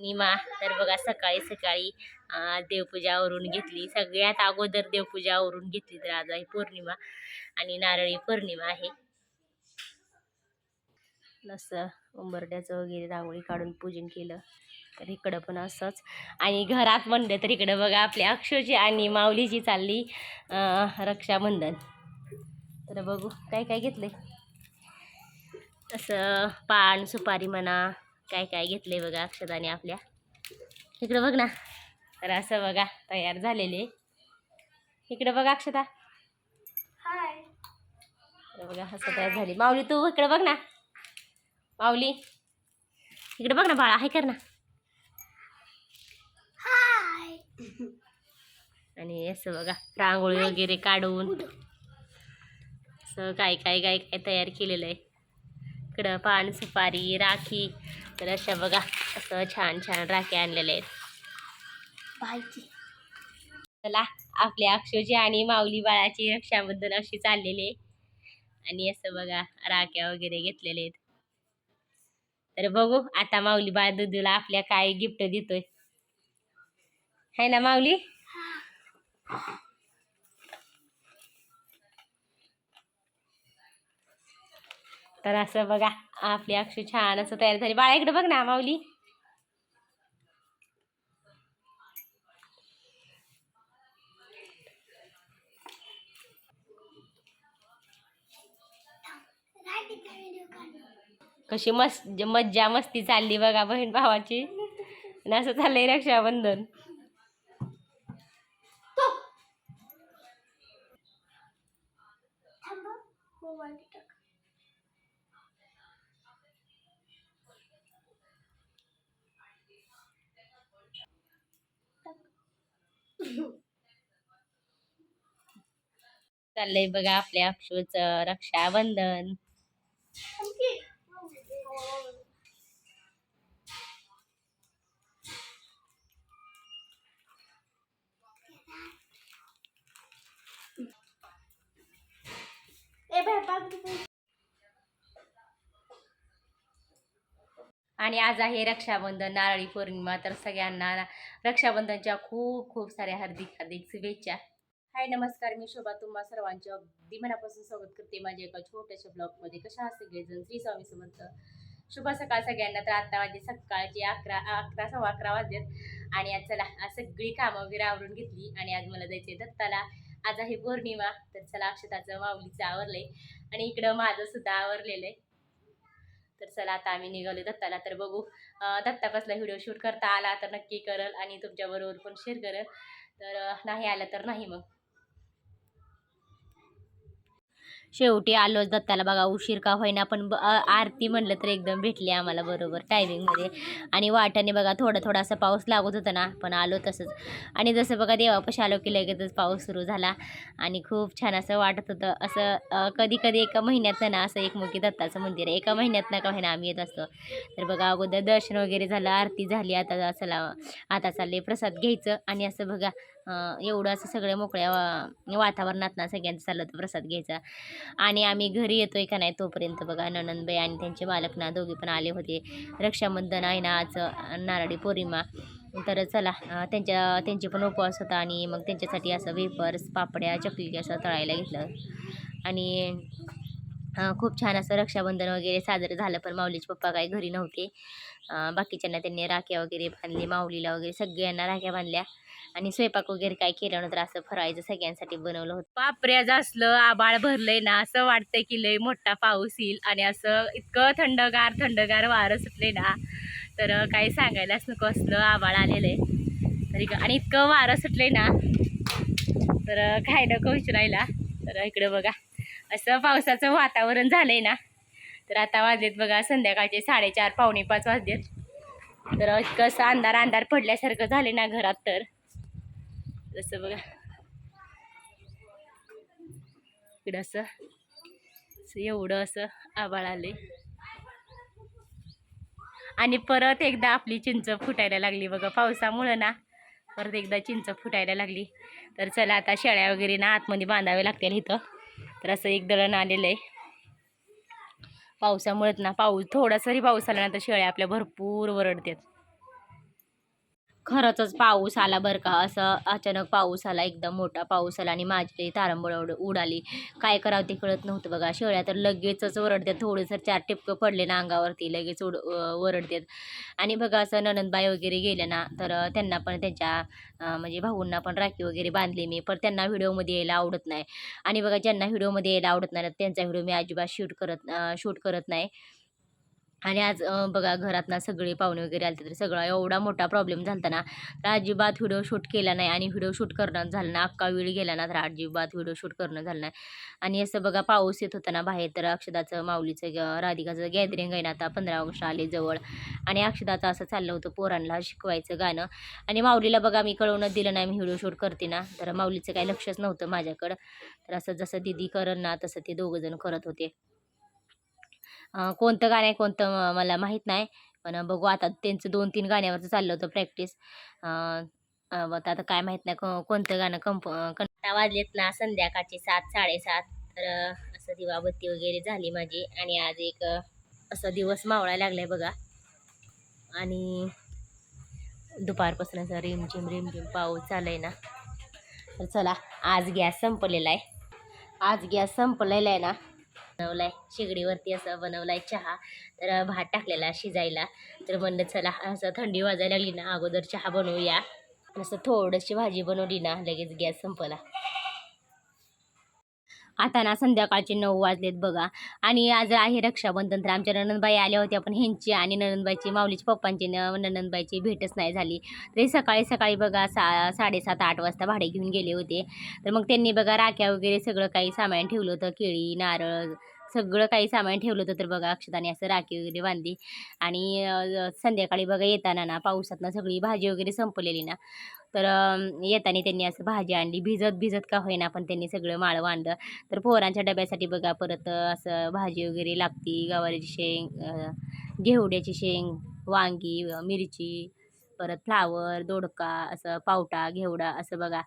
निमा तर बघा सकाळी सकाळी देवपूजावरून देवपूजा आवरून घेतली. सगळ्यात अगोदर देवपूजा आवरून घेतली तर आज आहे पौर्णिमा आणि नारळी पौर्णिमा आहे. असं उंबरड्याचं वगैरे रांगोळी काढून पूजन केलं. तर इकडं पण असंच. आणि घरात म्हणलं तर इकडं बघा आपल्या अक्षरची आणि माऊलीची चालली रक्षाबंधन. तर बघू काय काय घेतलंय? असं पान सुपारी म्हणा काय काय घेतलंय बघा अक्षदाने आपल्या. इकडं बघ ना. तर असं बघा तयार झालेले इकडं बघा अक्षता. तर बघा असं तयार झाली. माऊली तू इकडं बघ ना. माऊली. इकडे बघ ना बाळा हाय कर ना. आणि असं बघा रांगोळी वगैरे काढून. असं काय काय काय काय तयार केलेलं आहे. इकडं पान सुपारी राखी. तर अशा बघा असं छान छान राखी आणलेल्या आहेत. चला आपल्या अक्षोची आणि माऊली बाळाची रक्षाबद्दल अशी चाललेली आहे. आणि असं बघा राख्या वगैरे घेतलेले आहेत. तर बघू आता माऊली बाळ दुधूला आपल्या काय गिफ्ट देतोय. है ना माऊली? तर असं बघा आपली अक्षू छान असं तयार झाली. बाळा इकडे बघ ना माऊली. कशी मस्त मज्जा मस्ती चालली बघा बहीण भावाची. आणि असं चाललंय रक्षाबंधन. चाललंय बघा आपल्या अक्षूचं रक्षाबंधन. आणि आज आहे रक्षाबंधन नारळी पौर्णिमा तर सगळ्यांना रक्षाबंधनच्या खूप खूप साऱ्या हार्दिक हार्दिक शुभेच्छा. हाय नमस्कार मी शोभा. तुम्हा सर्वांच्या अगदी मनापासून स्वागत करते माझ्या एका छोट्याशा ब्लॉगमध्ये. कशा सगळेजण श्री स्वामी समर्थ. शुभ सकाळ सगळ्यांना. तर आता माझे सकाळचे अकरा अकरा सव्वा अकरा वाजलेत. आणि आज चला आज सगळी कामं वगैरे आवरून घेतली. आणि आज मला जायचे दत्ताला. आज आहे पौर्णिमा. तर चला अक्षताचं माऊलीचं आवरलंय. आणि इकडं माझं सुद्धा आवरलेलं आहे तर चला आता आम्ही निघालो दत्ताला. तर बघू दत्ता दत्तापासला व्हिडिओ शूट करता आला तर नक्की करल आणि तुमच्याबरोबर पण शेअर करल. तर नाही आलं तर नाही मग. शेवटी आलोच दत्ताला बघा उशीर का होईना पण ब- आरती म्हणलं तर एकदम भेटली आम्हाला बरोबर टायमिंगमध्ये आणि वाटाने बघा थोडा थोडासा पाऊस लागत होता ना पण आलो तसंच. आणि जसं बघा देवापाशी आलो की लगेचच पाऊस सुरू झाला. आणि खूप छान असं वाटत होतं. असं कधी कधी एका महिन्यातनं ना असं एकमुखी दत्ताचं मंदिर आहे. एका महिन्यात का होईना आम्ही येत असतो. तर बघा अगोदर दर्शन वगैरे झालं आरती झाली आता चला आता चालले प्रसाद घ्यायचं. आणि असं बघा एवढं असं सगळ्या मोकळ्या वा- वातावरणात ना सगळ्यांचं चाललं होतं प्रसाद घ्यायचा. आणि आम्ही घरी येतोय का नाही तोपर्यंत बघा ननंदबाई आणि त्यांचे बालक ना दोघे पण आले होते. रक्षाबंधन आहे ना आज नारळी पौर्णिमा. तर चला त्यांच्या त्यांचे पण उपवास होता आणि मग त्यांच्यासाठी असं वेफर्स पापड्या चकली असं तळायला घेतलं. आणि खूप छान असं रक्षाबंधन वगैरे साजरं झालं पण माऊलीचे पप्पा काही घरी नव्हते. बाकीच्यांना त्यांनी राख्या वगैरे बांधली माऊलीला वगैरे सगळ्यांना राख्या बांधल्या आणि स्वयंपाक वगैरे काय केलं नंतर असं फरायचं सगळ्यांसाठी बनवलं होतं. पापऱ्याज असलं आबाळ भरलंय ना असं वाटतंय की लय मोठा पाऊस येईल आणि असं इतकं थंडगार थंडगार वारं सुटले ना. तर काही सांगायलाच नको असलं आबाळ आलेलं आहे तरी आणि इतकं वारं सुटलंय ना. तर काय नको विचारायला. तर इकडे बघा. असं पावसाचं वातावरण झालंय ना तर आता वाजलेत बघा संध्याकाळचे साडेचार पावणे पाच वाजलेत. तर कसं अंधार अंधार पडल्यासारखं झाले ना घरात तर. जसं बघा. इकडं असं असं एवढं असं आबाळ आले आणि परत एकदा आपली चिंच फुटायला लागली बघा. पावसामुळं ना परत एकदा चिंच फुटायला लागली. तर चला आता शेळ्या वगैरे ना आतमध्ये बांधावे लागतील इथं. तर असं एक दळण आलेलं आहे. पावसामुळेच ना पाऊस थोडासा पाऊस आला ना तर शेळ्या आपल्या भरपूर वरडतात. खरंच पाऊस आला बरं का. असं अचानक पाऊस आला एकदम मोठा पाऊस आला आणि माझी तारंबळ उड उडाली काय करावं ते कळत नव्हतं बघा. शेळ्या तर लगेचच वरडतात थोडंसं चार टिपकं पडले ना अंगावरती लगेच उड ओरडतात. वरडतात आणि बघा असं ननंदबाई वगैरे गेल्या ना तर त्यांना पण त्यांच्या म्हणजे भाऊंना पण राखी वगैरे बांधली मी. पण त्यांना व्हिडिओमध्ये यायला आवडत नाही. आणि बघा ज्यांना व्हिडिओमध्ये यायला आवडत नाही त्यांचा व्हिडिओ मी अजिबात शूट करत शूट करत नाही. आणि आज बघा घरात ना सगळे पाहुणे वगैरे आले तर सगळा एवढा मोठा प्रॉब्लेम झाला ना तर अजिबात व्हिडिओ शूट केला नाही आणि व्हिडिओ शूट करणं झालं ना अख्खा वेळ गेला ना तर अजिबात व्हिडिओ शूट करणं झालं नाही. आणि असं बघा पाऊस येत होता ना बाहेर तर अक्षदाचं माऊलीचं ग- राधिकाचं गॅदरिंग आहे ना आता पंधरा ऑगस्ट आले जवळ. आणि अक्षदाचं असं चाललं होतं पोरांना शिकवायचं गाणं. आणि माऊलीला बघा मी कळवणं दिलं नाही मी व्हिडिओ शूट करते ना तर माऊलीचं काही लक्षच नव्हतं माझ्याकडं. तर असं जसं दिदी करन ना तसं ते दोघंजण करत होते. कोणतं गाणं आहे कोणतं मला माहीत नाही. पण बघू आता त्यांचं दोन तीन गाण्यावरचं चाललं होतं प्रॅक्टिस आता काय माहीत नाही कोणतं गाणं कंप कंटा वाजलेत ना संध्याकाळचे सात साडेसात. तर असं दिवाबत्ती वगैरे झाली माझी आणि आज एक असं असा दिवस मावळायला लागलाय बघा. आणि दुपारपासून असं रिमझिम रिमझिम पाऊस चालू आहे ना. तर चला आज गॅस संपलेला आहे. आज गॅस संपलेला आहे ना. बनवलाय शेगडीवरती असं बनवलाय चहा. तर भात टाकलेला शिजायला. तर म्हणलं चला असं थंडी वाजायला लागली ना अगोदर चहा बनवूया. असं थोडीशी भाजी बनवली ना लगेच गॅस संपला. आता ना संध्याकाळचे नऊ वाजलेत बघा. आणि आज आहे रक्षाबंधन तर आमच्या ननंदबाई आल्या होत्या पण ह्यांची आणि ननंदबाईची माऊलीची पप्पांची न ननंदबाईची भेटच नाही झाली. तरी सकाळी सकाळी बघा सा साडेसात आठ वाजता भाडे घेऊन गेले होते. तर मग त्यांनी बघा राख्या वगैरे सगळं काही सामान ठेवलं होतं केळी नारळ सगळं काही सामान ठेवलं होतं तर बघा अक्षताने असं राखी वगैरे बांधली. आणि संध्याकाळी बघा येताना ना पावसातनं सगळी भाजी वगैरे संपलेली ना. तर येताना त्यांनी असं भाजी आणली. भिजत भिजत का होईना पण त्यांनी सगळं माळं आणलं तर पोरांच्या डब्यासाठी बघा परत असं भाजी वगैरे लागती. गवारीची शेंग घेवड्याची शेंग वांगी मिरची परत फ्लावर दोडका असं पावटा घेवडा असं बघा.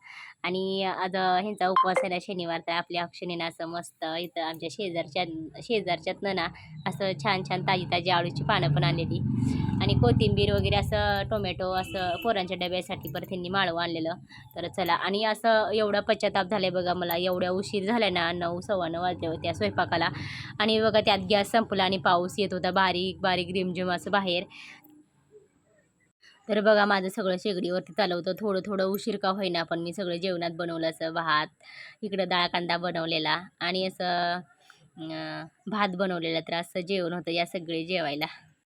आणि आज ह्यांचा उपवास आहे ना शनिवार तर आपल्या अक्षणीनं असं मस्त इथं आमच्या शेजारच्या शेजारच्यातनं ना असं छान छान ताजी ताजी आळूची पानं पण आणलेली. आणि कोथिंबीर वगैरे असं टोमॅटो असं पोरांच्या डब्यासाठी परत त्यांनी माळवं आणलेलं. तर चला आणि असं एवढा पश्चाताप झाला आहे बघा मला एवढ्या उशीर झाला ना नऊ सव्वा नऊ वाजले होत्या स्वयंपाकाला. आणि बघा त्यात गॅस संपला आणि पाऊस येत होता बारीक बारीक रिमझिम असं बाहेर. तर बघा माझं सगळं शेगडीवरती चालवतो. थोडं थोडं उशीर का होईना पण मी सगळं जेवणात बनवलं असं भात इकडं डाळ कांदा बनवलेला आणि असं भात बनवलेला तर असं जेवण होतं या सगळे जेवायला.